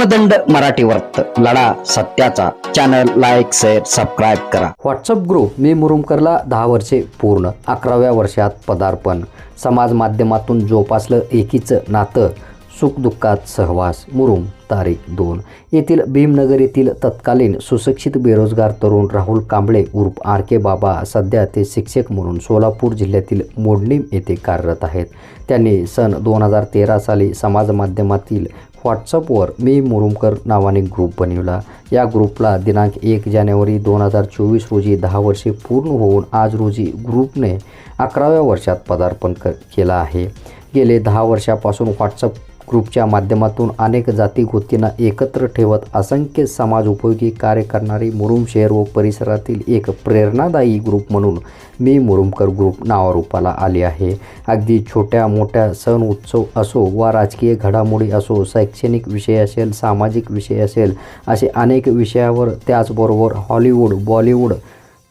कर्मदंड मराठी वर्त लढा सत्याचा. चॅनल लाईक शेअर सबस्क्राईब करा. व्हॉट्सअप ग्रुप मी मुरुमकरला दहा वर्षे पूर्ण अकराव्या वर्षात पदार्पण. समाज माध्यमातून जोपासलं एकीचं नातं सुखदुःखात सहवास मुरुम तारीख दोन. येथील भीमनगर येथील तत्कालीन सुशिक्षित बेरोजगार तरुण राहुल कांबळे उर्फ आर के बाबा सध्या ते शिक्षक म्हणून सोलापूर जिल्ह्यातील मोडणीम येथे कार्यरत आहेत. त्यांनी सन दोन हजार तेरा साली समाज माध्यमातील व्हॉट्सअपवर मी मुरुमकर नावाने ग्रुप बनविला. या ग्रुपला दिनांक एक जानेवारी दोन हजार चोवीस रोजी दहा वर्षे पूर्ण होऊन आज रोजी ग्रुपने अकराव्या वर्षात पदार्पण क केलं आहे. गेले दहा वर्षापासून व्हॉट्सअप ग्रुपच्या माध्यमातून अनेक जाती गोष्टींना एकत्र ठेवत असंख्य समाज उपयोगी कार्य करणारी मुरुम शहर व परिसरातील एक प्रेरणादायी ग्रुप म्हणून मी मुरुमकर ग्रुप नावारूपाला आले आहे. अगदी छोट्या मोठ्या सण उत्सव असो वा राजकीय घडामोडी असो शैक्षणिक विषय असेल सामाजिक विषय असेल असे अनेक विषयावर त्याचबरोबर हॉलिवूड बॉलिवूड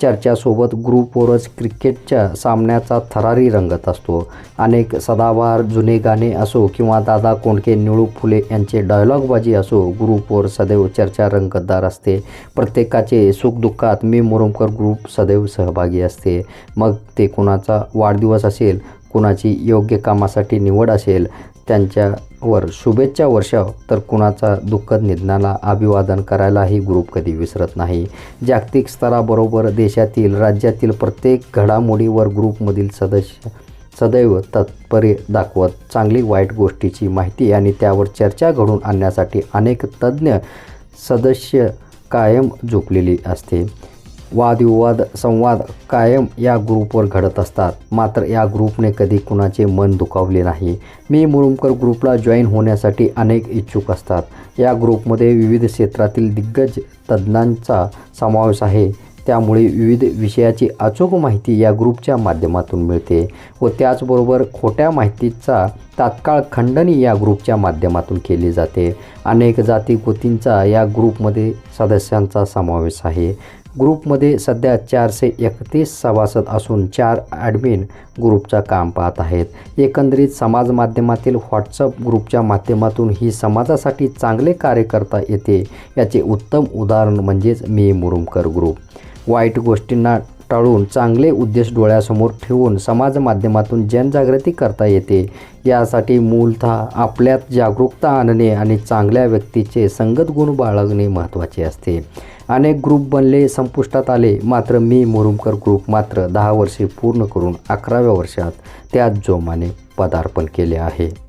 चर्चासोबत ग्रुपवरच क्रिकेटच्या सामन्याचा थरारी रंगत असतो. अनेक सदाबहार जुने गाणे असो किंवा दादा कोंडके निळू फुले यांचे डायलॉगबाजी असो ग्रुपवर सदैव चर्चा रंगतदार असते. प्रत्येकाचे सुखदुःखात मी मुरुमकर ग्रुप सदैव सहभागी असते. मग ते कुणाचा वाढदिवस असेल कुणाची योग्य कामासाठी निवड असेल त्यांच्यावर शुभेच्छा वर्षाव तर कुणाचा दुःखद निधनाला अभिवादन करायलाही ग्रुप कधी विसरत नाही. जागतिक स्तराबरोबर देशातील राज्यातील प्रत्येक घडामोडीवर ग्रुपमधील सदस्य सदैव तत्परे दाखवत चांगली वाईट गोष्टीची माहिती आणि त्यावर चर्चा घडून आणण्यासाठी अनेक तज्ज्ञ सदस्य कायम झोपलेली असते. वादविवाद संवाद कायम या ग्रुपवर घडत असतात. मात्र या ग्रुपने कधी कुणाचे मन दुखावले नाही. मी मुरुमकर ग्रुपला जॉईन होण्यासाठी अनेक इच्छुक असतात. या ग्रुपमध्ये विविध क्षेत्रातील दिग्गज तज्ज्ञांचा समावेश आहे. त्यामुळे विविध विषयाची अचूक माहिती या ग्रुपच्या माध्यमातून मिळते व त्याचबरोबर खोट्या माहितीचा तात्काळ खंडणी या ग्रुपच्या माध्यमातून केली जाते. अनेक जाती गोतींचा या ग्रुपमध्ये सदस्यांचा समावेश आहे. ग्रुपमध्ये सध्या चारशे एकतीस सभासद असून चार ॲडमिन ग्रुपचं काम पाहत आहेत. एकंदरीत समाज माध्यमातील व्हॉट्सअप ग्रुपच्या माध्यमातून ही समाजासाठी चांगले कार्य करता येते याचे उत्तम उदाहरण म्हणजेच मी मुरुमकर ग्रुप. वाईट गोष्टींना टाळून चांगले उद्देश डोळ्यासमोर ठेवून समाज माध्यमातून जनजागृती करता येते. यासाठी मूलतः आपल्यात जागरूकता आणणे आणि चांगल्या व्यक्तीचे संगत गुण बाळगणे महत्त्वाचे असते. अनेक ग्रुप बनले संपुष्टात आले. मात्र मी मुरुमकर ग्रुप मात्र दहा वर्षे पूर्ण करून अकराव्या वर्षात त्यात जोमाने पदार्पण केले आहे.